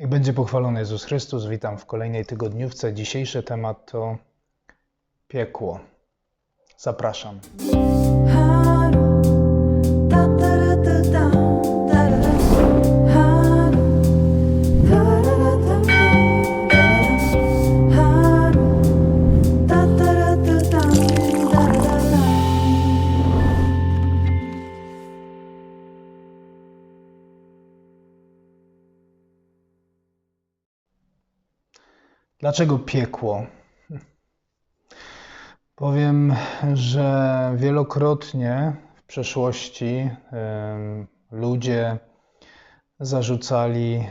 I będzie pochwalony Jezus Chrystus. Witam w kolejnej tygodniówce. Dzisiejszy temat to piekło. Zapraszam. Dlaczego piekło? Powiem, że wielokrotnie w przeszłości ludzie zarzucali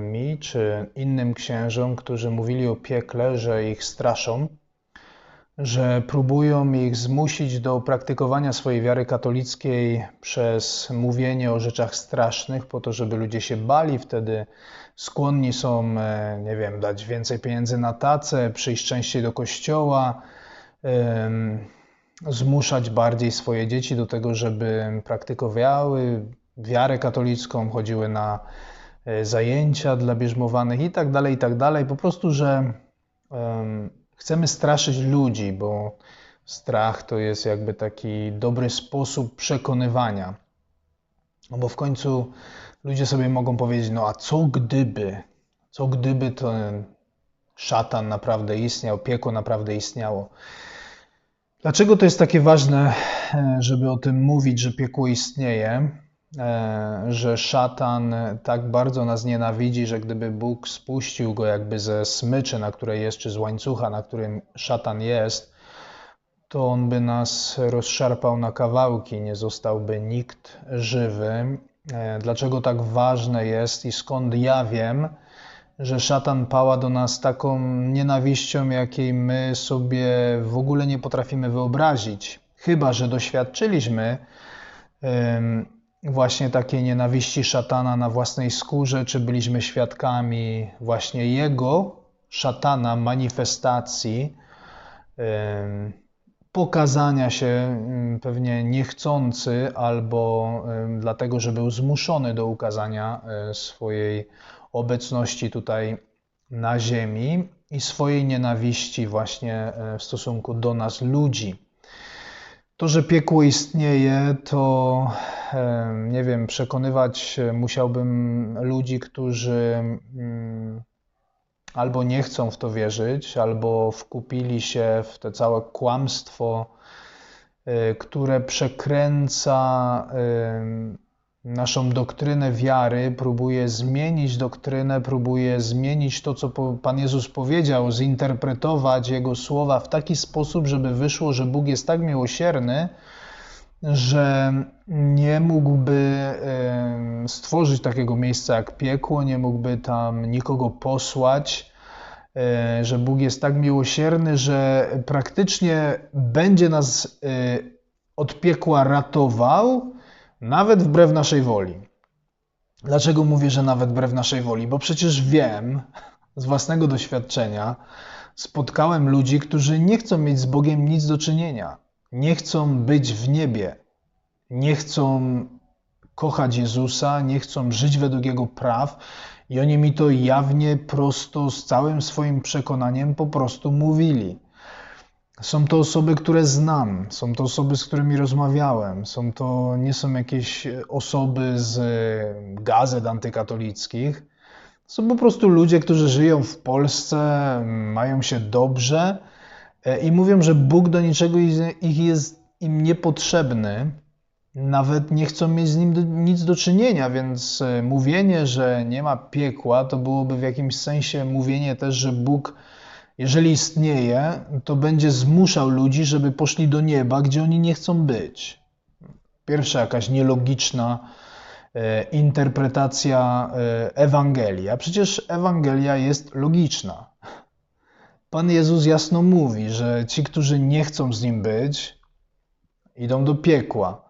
mi czy innym księżom, którzy mówili o piekle, że ich straszą, że próbują ich zmusić do praktykowania swojej wiary katolickiej przez mówienie o rzeczach strasznych, po to, żeby ludzie się bali. Wtedy skłonni są, e, nie wiem, dać więcej pieniędzy na tacę, przyjść częściej do kościoła, zmuszać bardziej swoje dzieci do tego, żeby praktykowały wiarę katolicką, chodziły na e, zajęcia dla bierzmowanych i tak dalej, i tak dalej. Po prostu, że chcemy straszyć ludzi, bo strach to jest jakby taki dobry sposób przekonywania. No bo w końcu ludzie sobie mogą powiedzieć, no a co gdyby, co gdyby ten szatan naprawdę istniał, piekło naprawdę istniało. Dlaczego to jest takie ważne, e, żeby o tym mówić, że piekło istnieje, że szatan tak bardzo nas nienawidzi, że gdyby Bóg spuścił go jakby ze smyczy, na której jest, czy z łańcucha, na którym szatan jest, to on by nas rozszarpał na kawałki, nie zostałby nikt żywy. E, Dlaczego tak ważne jest i skąd ja wiem, że szatan pała do nas taką nienawiścią, jakiej my sobie w ogóle nie potrafimy wyobrazić. Chyba, że doświadczyliśmy właśnie takiej nienawiści szatana na własnej skórze, czy byliśmy świadkami właśnie jego, szatana, manifestacji, pokazania się em, pewnie niechcący, albo dlatego, że był zmuszony do ukazania e, swojej obecności tutaj na ziemi i swojej nienawiści właśnie e, w stosunku do nas, ludzi. To, że piekło istnieje, to e, nie wiem, przekonywać musiałbym ludzi, którzy mm, albo nie chcą w to wierzyć, albo wkupili się w te całe kłamstwo, y, które przekręca naszą doktrynę wiary, próbuje zmienić doktrynę, próbuje zmienić to, co Pan Jezus powiedział, zinterpretować Jego słowa w taki sposób, żeby wyszło, że Bóg jest tak miłosierny, że nie mógłby stworzyć takiego miejsca jak piekło, nie mógłby tam nikogo posłać, e, że Bóg jest tak miłosierny, że praktycznie będzie nas e, od piekła ratował, nawet wbrew naszej woli. Dlaczego mówię, że nawet wbrew naszej woli? Bo przecież wiem z własnego doświadczenia, spotkałem ludzi, którzy nie chcą mieć z Bogiem nic do czynienia, nie chcą być w niebie, nie chcą kochać Jezusa, nie chcą żyć według Jego praw i oni mi to jawnie, prosto, z całym swoim przekonaniem po prostu mówili. Są to osoby, które znam, są to osoby, z którymi rozmawiałem, są to nie są jakieś osoby z e, gazet antykatolickich. Są po prostu ludzie, którzy żyją w Polsce, mają się dobrze e, i mówią, że Bóg do niczego ich jest im niepotrzebny, nawet nie chcą mieć z nim nic do czynienia, więc e, mówienie, że nie ma piekła, to byłoby w jakimś sensie mówienie też, że Bóg, jeżeli istnieje, to będzie zmuszał ludzi, żeby poszli do nieba, gdzie oni nie chcą być. Pierwsza jakaś nielogiczna e, interpretacja e, Ewangelii. A przecież Ewangelia jest logiczna. Pan Jezus jasno mówi, że ci, którzy nie chcą z nim być, idą do piekła.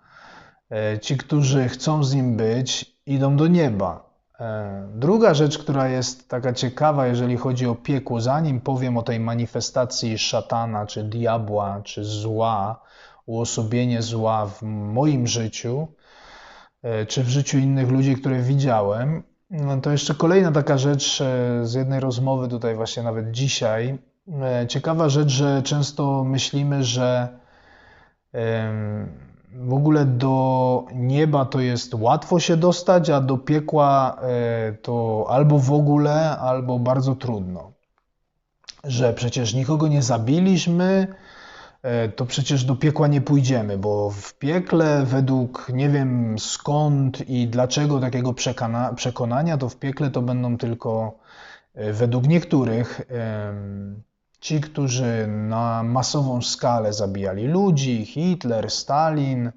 E, Ci, którzy chcą z nim być, idą do nieba. E, Druga rzecz, która jest taka ciekawa, jeżeli chodzi o piekło, zanim powiem o tej manifestacji szatana, czy diabła, czy zła, uosobienie zła w moim życiu, e, czy w życiu innych ludzi, które widziałem, No to jeszcze kolejna taka rzecz e, z jednej rozmowy tutaj właśnie nawet dzisiaj. Ciekawa rzecz, że często myślimy, że w ogóle do nieba to jest łatwo się dostać, a do piekła e, to albo w ogóle, albo bardzo trudno. Że przecież nikogo nie zabiliśmy, E, to przecież do piekła nie pójdziemy, bo w piekle według nie wiem skąd i dlaczego takiego przekonania, to w piekle to będą tylko e, według niektórych ci, którzy na masową skalę zabijali ludzi, Hitler, Stalin,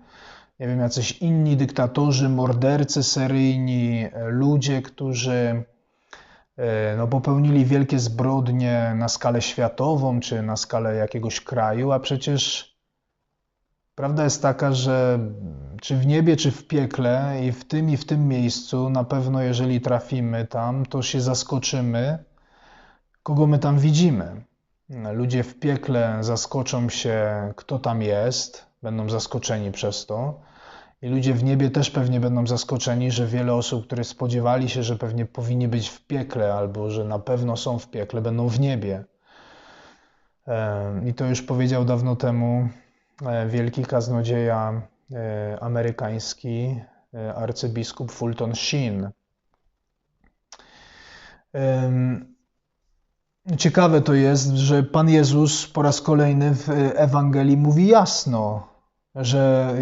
nie wiem, jacyś inni dyktatorzy, mordercy seryjni, ludzie, którzy E, no, popełnili wielkie zbrodnie na skalę światową czy na skalę jakiegoś kraju, a przecież prawda jest taka, że czy w niebie, czy w piekle, i w tym, i w tym miejscu, na pewno jeżeli trafimy tam, to się zaskoczymy, kogo my tam widzimy. Ludzie w piekle zaskoczą się, kto tam jest, będą zaskoczeni przez to. I ludzie w niebie też pewnie będą zaskoczeni, że wiele osób, które spodziewali się, że pewnie powinni być w piekle albo że na pewno są w piekle, będą w niebie. I to już powiedział dawno temu e, wielki kaznodzieja e, amerykański, e, arcybiskup Fulton Sheen. Ciekawe to jest, że Pan Jezus po raz kolejny w Ewangelii mówi jasno, że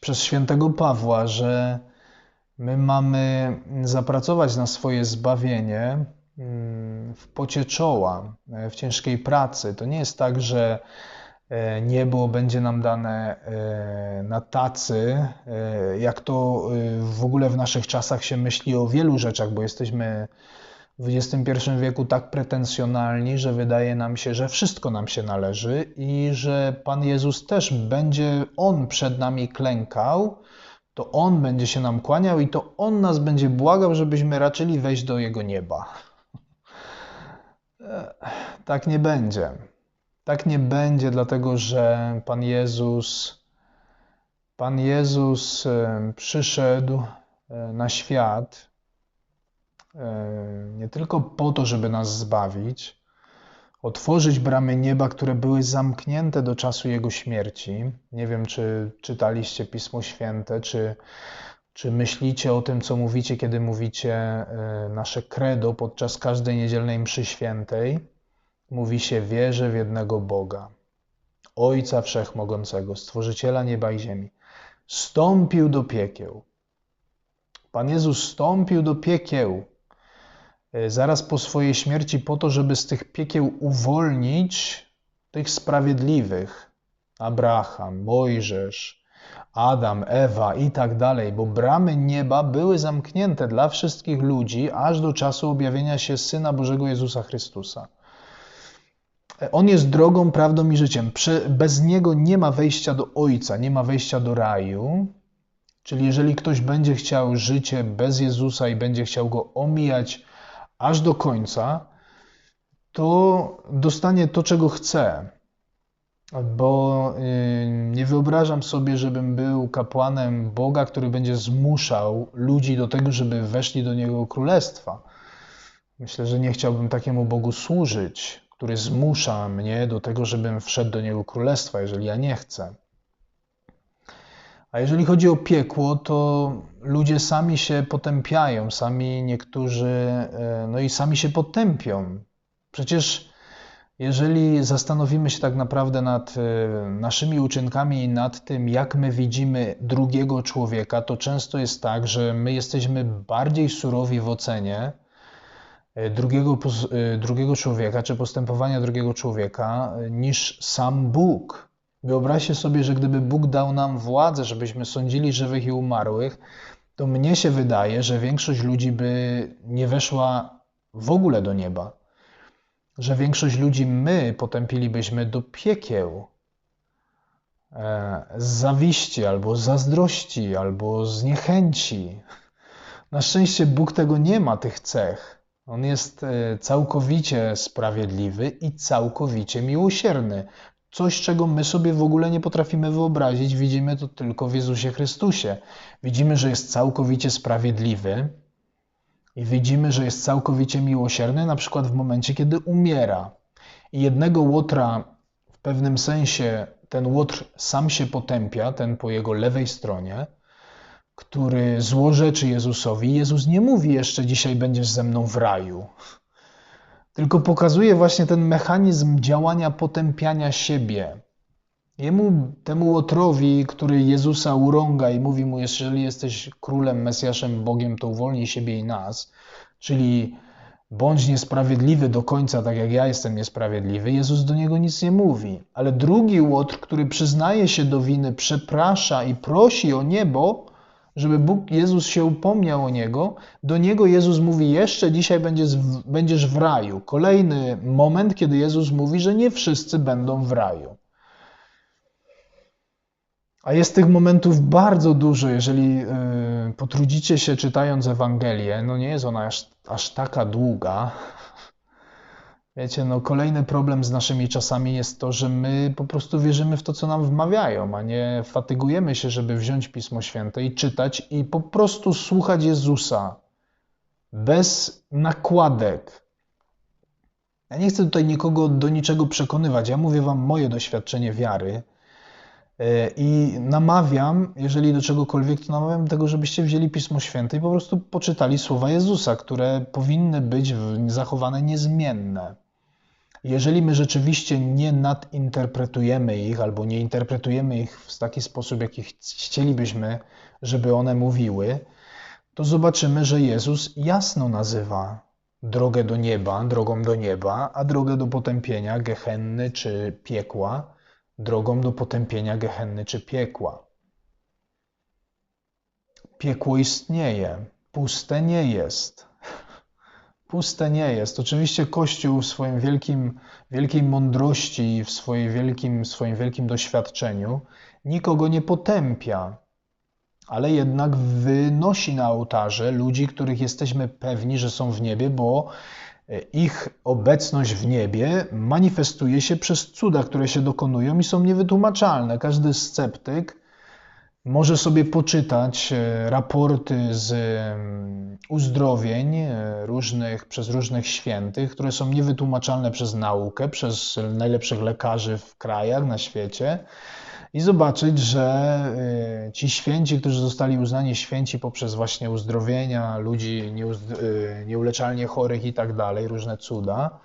przez świętego Pawła, że my mamy zapracować na swoje zbawienie mm, w pocie czoła, e, w ciężkiej pracy. To nie jest tak, że e, niebo będzie nam dane e, na tacy, jak to w ogóle w naszych czasach się myśli o wielu rzeczach, bo jesteśmy w XXI wieku tak pretensjonalni, że wydaje nam się, że wszystko nam się należy i że Pan Jezus też będzie On przed nami klękał, to On będzie się nam kłaniał i to On nas będzie błagał, żebyśmy raczyli wejść do Jego nieba. Tak nie będzie. Tak nie będzie, dlatego że Pan Jezus, Pan Jezus przyszedł na świat E, nie tylko po to, żeby nas zbawić, otworzyć bramy nieba, które były zamknięte do czasu Jego śmierci. Nie wiem, czy czytaliście Pismo Święte, czy, czy myślicie o tym, co mówicie, kiedy mówicie e, nasze credo podczas każdej niedzielnej mszy świętej. Mówi się wierzę w jednego Boga, Ojca Wszechmogącego, Stworzyciela nieba i ziemi. Stąpił do piekieł. Pan Jezus stąpił do piekieł zaraz po swojej śmierci, po to, żeby z tych piekieł uwolnić tych sprawiedliwych. Abraham, Mojżesz, Adam, Ewa i tak dalej, bo bramy nieba były zamknięte dla wszystkich ludzi aż do czasu objawienia się Syna Bożego Jezusa Chrystusa. E, On jest drogą, prawdą i życiem. Bez Niego nie ma wejścia do Ojca, nie ma wejścia do raju. Czyli jeżeli ktoś będzie chciał życie bez Jezusa i będzie chciał Go omijać, aż do końca, to dostanie to, czego chce. Bo y, nie wyobrażam sobie, żebym był kapłanem Boga, który będzie zmuszał ludzi do tego, żeby weszli do Niego królestwa. Myślę, że nie chciałbym takiemu Bogu służyć, który zmusza mnie do tego, żebym wszedł do Niego królestwa, jeżeli ja nie chcę. A jeżeli chodzi o piekło, to ludzie sami się potępiają, sami niektórzy, e, no i sami się potępią. Przecież jeżeli zastanowimy się tak naprawdę nad e, naszymi uczynkami i nad tym, jak my widzimy drugiego człowieka, to często jest tak, że my jesteśmy bardziej surowi w ocenie e, drugiego, drugiego człowieka czy postępowania drugiego człowieka niż sam Bóg. Wyobraźcie sobie, że gdyby Bóg dał nam władzę, żebyśmy sądzili żywych i umarłych, to mnie się wydaje, że większość ludzi by nie weszła w ogóle do nieba. Że większość ludzi my potępilibyśmy do piekieł e, z zawiści, albo z zazdrości, albo z niechęci. Na szczęście Bóg tego nie ma, tych cech. On jest e, całkowicie sprawiedliwy i całkowicie miłosierny. Coś, czego my sobie w ogóle nie potrafimy wyobrazić, widzimy to tylko w Jezusie Chrystusie. Widzimy, że jest całkowicie sprawiedliwy, I widzimy, że jest całkowicie miłosierny, na przykład w momencie, kiedy umiera. I jednego łotra w pewnym sensie ten łotr sam się potępia, ten po jego lewej stronie, który złorzeczy Jezusowi. Jezus nie mówi jeszcze dzisiaj będziesz ze mną w raju, tylko pokazuje właśnie ten mechanizm działania potępiania siebie. Jemu, temu łotrowi, który Jezusa urąga i mówi mu, jeżeli jesteś królem, Mesjaszem, Bogiem, to uwolnij siebie i nas, czyli bądź niesprawiedliwy do końca, tak jak ja jestem niesprawiedliwy, Jezus do niego nic nie mówi. Ale drugi łotr, który przyznaje się do winy, przeprasza i prosi o niebo, żeby Bóg, Jezus się upomniał o niego, do niego Jezus mówi: Jeszcze dzisiaj będziesz, będziesz w raju. Kolejny moment, kiedy Jezus mówi, że nie wszyscy będą w raju. A jest tych momentów bardzo dużo, jeżeli yy, potrudzicie się czytając Ewangelię. No nie jest ona aż, aż taka długa. Wiecie, no kolejny problem z naszymi czasami jest to, że my po prostu wierzymy w to, co nam wmawiają, a nie fatygujemy się, żeby wziąć Pismo Święte i czytać i po prostu słuchać Jezusa bez nakładek. Ja nie chcę tutaj nikogo do niczego przekonywać. Ja mówię Wam moje doświadczenie wiary E, I namawiam, jeżeli do czegokolwiek, to namawiam do tego, żebyście wzięli Pismo Święte i po prostu poczytali słowa Jezusa, które powinny być zachowane niezmienne. Jeżeli my rzeczywiście nie nadinterpretujemy ich albo nie interpretujemy ich w taki sposób, jaki chcielibyśmy, żeby one mówiły, to zobaczymy, że Jezus jasno nazywa drogę do nieba drogą do nieba, a drogę do potępienia, gehenny czy piekła drogą do potępienia gehenny czy piekła. Piekło istnieje, puste nie jest. Puste nie jest. Oczywiście Kościół w swoim wielkim, wielkiej mądrości i w swoim wielkim, swoim wielkim doświadczeniu nikogo nie potępia, ale jednak wynosi na ołtarze ludzi, których jesteśmy pewni, że są w niebie, bo ich obecność w niebie manifestuje się przez cuda, które się dokonują i są niewytłumaczalne. Każdy sceptyk może sobie poczytać e, raporty z uzdrowień e, różnych, przez różnych świętych, które są niewytłumaczalne przez naukę, przez najlepszych lekarzy w krajach na świecie i zobaczyć, że y, ci święci, którzy zostali uznani święci poprzez właśnie uzdrowienia ludzi nieuleczalnie chorych i tak dalej, różne cuda,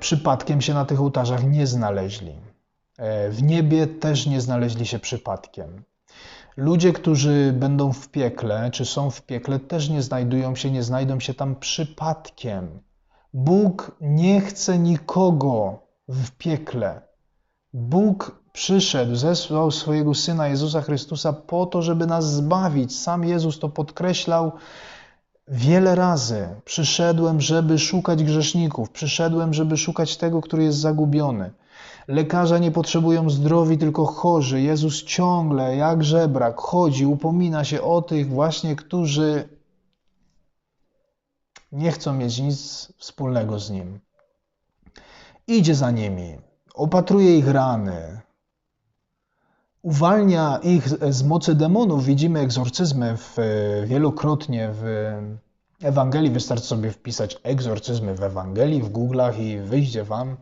przypadkiem się na tych ołtarzach nie znaleźli. W niebie też nie znaleźli się przypadkiem. Ludzie, którzy będą w piekle, czy są w piekle, też nie znajdują się, nie znajdą się tam przypadkiem. Bóg nie chce nikogo w piekle. Bóg przyszedł, zesłał swojego Syna Jezusa Chrystusa po to, żeby nas zbawić. Sam Jezus to podkreślał wiele razy. Przyszedłem, żeby szukać grzeszników, przyszedłem, żeby szukać tego, który jest zagubiony. Lekarze nie potrzebują zdrowi, tylko chorzy. Jezus ciągle, jak żebrak, chodzi, upomina się o tych właśnie, którzy nie chcą mieć nic wspólnego z Nim. Idzie za nimi, opatruje ich rany, uwalnia ich z mocy demonów. Widzimy egzorcyzmy w, wielokrotnie w Ewangelii. Wystarczy sobie wpisać egzorcyzmy w Ewangelii, w Google'ach i wyjdzie Wam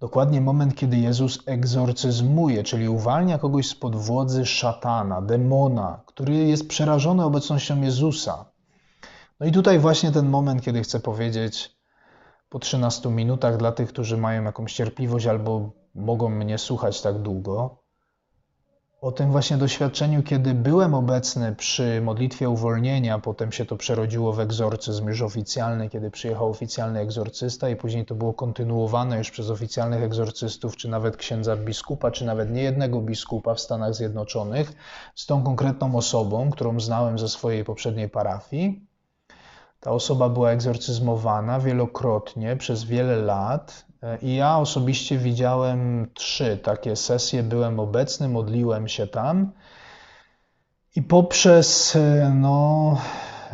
dokładnie moment, kiedy Jezus egzorcyzmuje, czyli uwalnia kogoś spod władzy szatana, demona, który jest przerażony obecnością Jezusa. No i tutaj właśnie ten moment, kiedy chcę powiedzieć po 13 minutach dla tych, którzy mają jakąś cierpliwość albo mogą mnie słuchać tak długo, o tym właśnie doświadczeniu, kiedy byłem obecny przy modlitwie uwolnienia, potem się to przerodziło w egzorcyzm już oficjalny, kiedy przyjechał oficjalny egzorcysta i później to było kontynuowane już przez oficjalnych egzorcystów, czy nawet księdza biskupa, czy nawet niejednego biskupa w Stanach Zjednoczonych z tą konkretną osobą, którą znałem ze swojej poprzedniej parafii. Ta osoba była egzorcyzmowana wielokrotnie przez wiele lat i ja osobiście widziałem trzy takie sesje, byłem obecny, modliłem się tam. I poprzez no,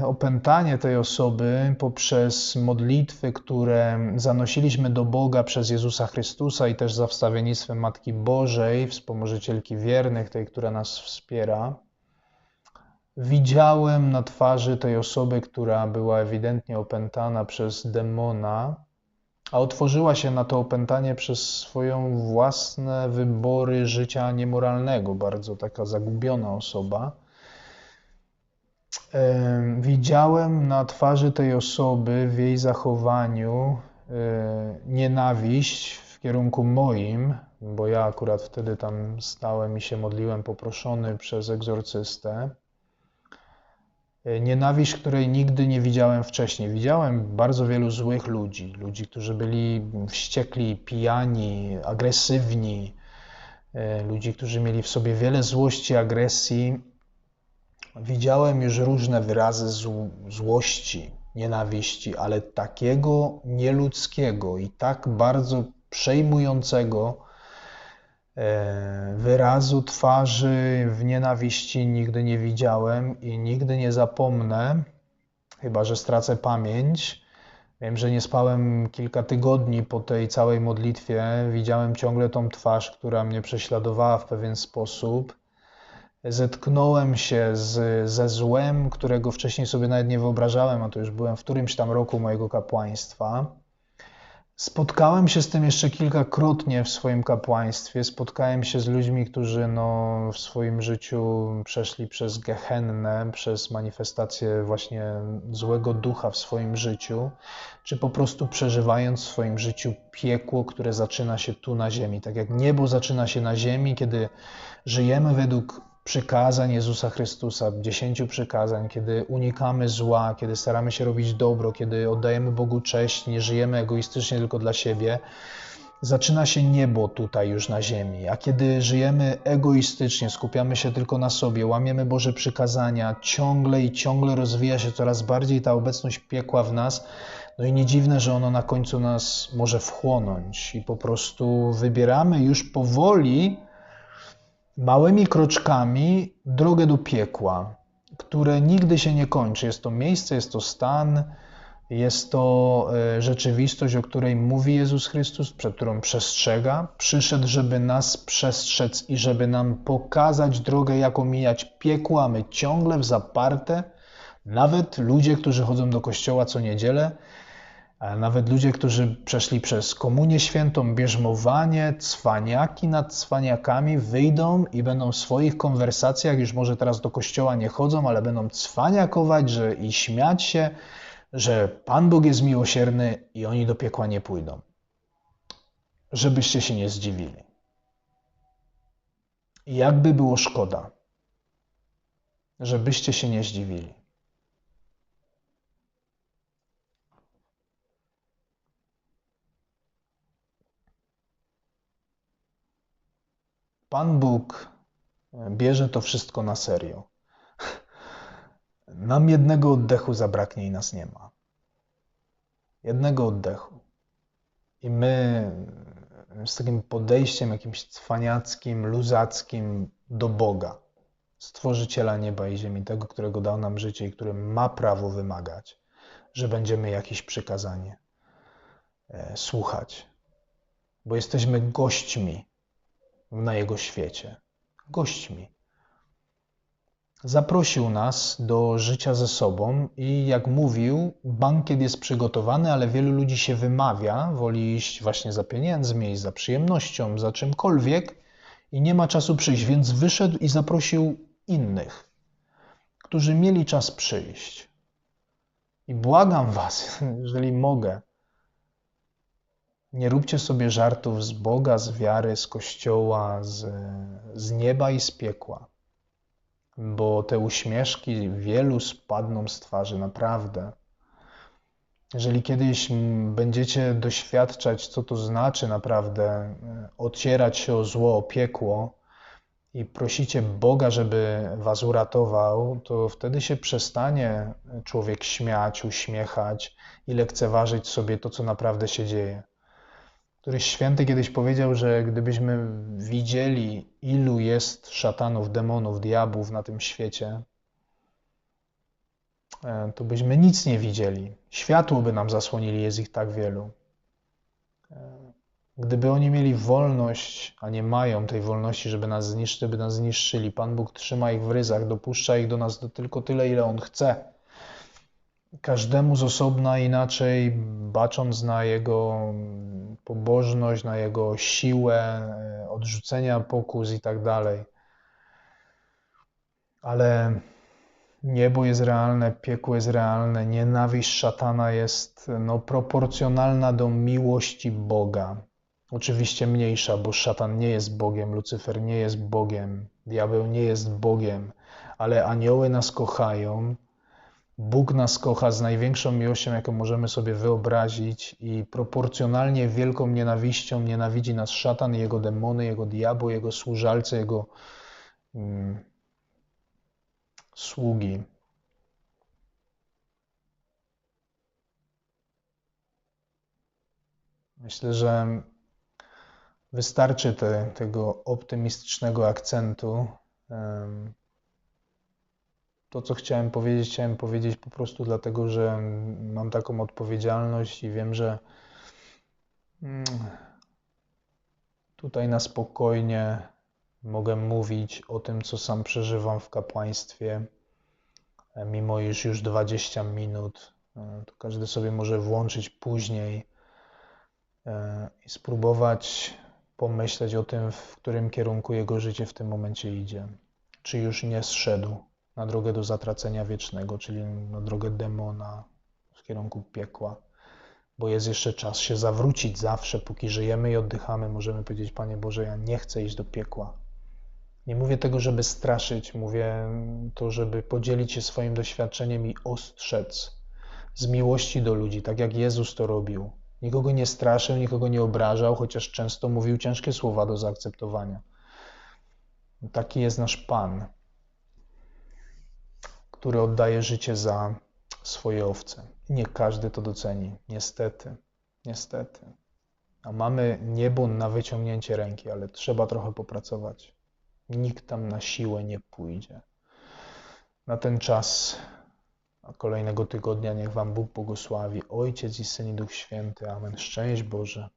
opętanie tej osoby, poprzez modlitwy, które zanosiliśmy do Boga przez Jezusa Chrystusa i też za wstawiennictwem Matki Bożej, wspomożycielki wiernych, tej, która nas wspiera, widziałem na twarzy tej osoby, która była ewidentnie opętana przez demona, a otworzyła się na to opętanie przez swoją własne wybory życia niemoralnego, bardzo taka zagubiona osoba. Widziałem na twarzy tej osoby, w jej zachowaniu, e, nienawiść w kierunku moim, bo ja akurat wtedy tam stałem i się modliłem, poproszony przez egzorcystę. E, nienawiść, której nigdy nie widziałem wcześniej. Widziałem bardzo wielu złych ludzi, ludzi, którzy byli wściekli, pijani, agresywni, e, ludzi, którzy mieli w sobie wiele złości, agresji. Widziałem już różne wyrazy złości, nienawiści, ale takiego nieludzkiego i tak bardzo przejmującego, wyrazu twarzy w nienawiści nigdy nie widziałem i nigdy nie zapomnę, chyba że stracę pamięć. Wiem, że nie spałem kilka tygodni po tej całej modlitwie. Widziałem ciągle tą twarz, która mnie prześladowała w pewien sposób. Zetknąłem się z, ze złem, którego wcześniej sobie nawet nie wyobrażałem, a to już byłem w którymś tam roku mojego kapłaństwa. Spotkałem się z tym jeszcze kilkakrotnie w swoim kapłaństwie. Spotkałem się z ludźmi, którzy no, w swoim życiu przeszli przez gehennę, przez manifestację właśnie złego ducha w swoim życiu, czy po prostu przeżywając w swoim życiu piekło, które zaczyna się tu na ziemi. Tak jak niebo zaczyna się na ziemi, kiedy żyjemy według przykazań Jezusa Chrystusa, dziesięciu przykazań, kiedy unikamy zła, kiedy staramy się robić dobro, kiedy oddajemy Bogu cześć, nie żyjemy egoistycznie tylko dla siebie, zaczyna się niebo tutaj już na ziemi. A kiedy żyjemy egoistycznie, skupiamy się tylko na sobie, łamiemy Boże przykazania, ciągle i ciągle rozwija się coraz bardziej ta obecność piekła w nas. No i nie dziwne, że ono na końcu nas może wchłonąć i po prostu wybieramy już powoli małymi kroczkami drogę do piekła, które nigdy się nie kończy. Jest to miejsce, jest to stan, jest to e, rzeczywistość, o której mówi Jezus Chrystus, przed którą przestrzega. Przyszedł, żeby nas przestrzec i żeby nam pokazać drogę, jak omijać piekło, a my ciągle w zaparte, nawet ludzie, którzy chodzą do kościoła co niedzielę, nawet ludzie, którzy przeszli przez komunię świętą, bierzmowanie, cwaniaki nad cwaniakami wyjdą i będą w swoich konwersacjach, już może teraz do kościoła nie chodzą, ale będą cwaniakować że, i śmiać się, że Pan Bóg jest miłosierny i oni do piekła nie pójdą. Żebyście się nie zdziwili. jakby było szkoda, żebyście się nie zdziwili. Pan Bóg e, bierze to wszystko na serio. Nam jednego oddechu zabraknie i nas nie ma. Jednego oddechu. I my z takim podejściem jakimś cwaniackim, luzackim do Boga, Stworzyciela nieba i ziemi, tego, którego dał nam życie i który ma prawo wymagać, że będziemy jakieś przykazanie e, słuchać, bo jesteśmy gośćmi na Jego świecie, gośćmi. Zaprosił nas do życia ze sobą i jak mówił, bankiet jest przygotowany, ale wielu ludzi się wymawia, woli iść właśnie za pieniędzmi, za przyjemnością, za czymkolwiek i nie ma czasu przyjść, więc wyszedł i zaprosił innych, którzy mieli czas przyjść. I błagam Was, jeżeli mogę, nie róbcie sobie żartów z Boga, z wiary, z Kościoła, z, z nieba i z piekła, bo te uśmieszki wielu spadną z twarzy, naprawdę. Jeżeli kiedyś będziecie doświadczać, co to znaczy naprawdę e, ocierać się o zło, o piekło i prosicie Boga, żeby was uratował, to wtedy się przestanie człowiek śmiać, uśmiechać i lekceważyć sobie to, co naprawdę się dzieje. Któryś święty kiedyś powiedział, że gdybyśmy widzieli, ilu jest szatanów, demonów, diabłów na tym świecie, e, to byśmy nic nie widzieli. Światło by nam zasłonili, jest ich tak wielu. E, Gdyby oni mieli wolność, a nie mają tej wolności, żeby nas żeby nas zniszczyli, Pan Bóg trzyma ich w ryzach, dopuszcza ich do nas do tylko tyle, ile On chce. Każdemu z osobna inaczej, bacząc na jego pobożność, na jego siłę, odrzucenia pokus i tak dalej. Ale niebo jest realne, piekło jest realne, nienawiść szatana jest no, proporcjonalna do miłości Boga. Oczywiście mniejsza, bo szatan nie jest Bogiem, Lucyfer nie jest Bogiem, diabeł nie jest Bogiem, ale anioły nas kochają. Bóg nas kocha z największą miłością, jaką możemy sobie wyobrazić, i proporcjonalnie wielką nienawiścią nienawidzi nas szatan, jego demony, jego diabły, jego służalce, jego mm, sługi. Myślę, że wystarczy te, tego optymistycznego akcentu. To, co chciałem powiedzieć, chciałem powiedzieć po prostu dlatego, że mam taką odpowiedzialność i wiem, że mm, tutaj na spokojnie mogę mówić o tym, co sam przeżywam w kapłaństwie, e, mimo iż już 20 minut. E, to każdy sobie może włączyć później e, i spróbować pomyśleć o tym, w którym kierunku jego życie w tym momencie idzie. Czy już nie zszedł na drogę do zatracenia wiecznego, czyli na drogę demona w kierunku piekła, bo jest jeszcze czas się zawrócić zawsze, póki żyjemy i oddychamy. Możemy powiedzieć, Panie Boże, ja nie chcę iść do piekła. Nie mówię tego, żeby straszyć, mówię to, żeby podzielić się swoim doświadczeniem i ostrzec z miłości do ludzi, tak jak Jezus to robił. Nikogo nie straszył, nikogo nie obrażał, chociaż często mówił ciężkie słowa do zaakceptowania. Taki jest nasz Pan, który oddaje życie za swoje owce. Nie każdy to doceni, niestety, niestety. A mamy niebo na wyciągnięcie ręki, ale trzeba trochę popracować. Nikt tam na siłę nie pójdzie. Na ten czas a kolejnego tygodnia niech Wam Bóg błogosławi, Ojciec i Syn i Duch Święty. Amen. Szczęść Boże.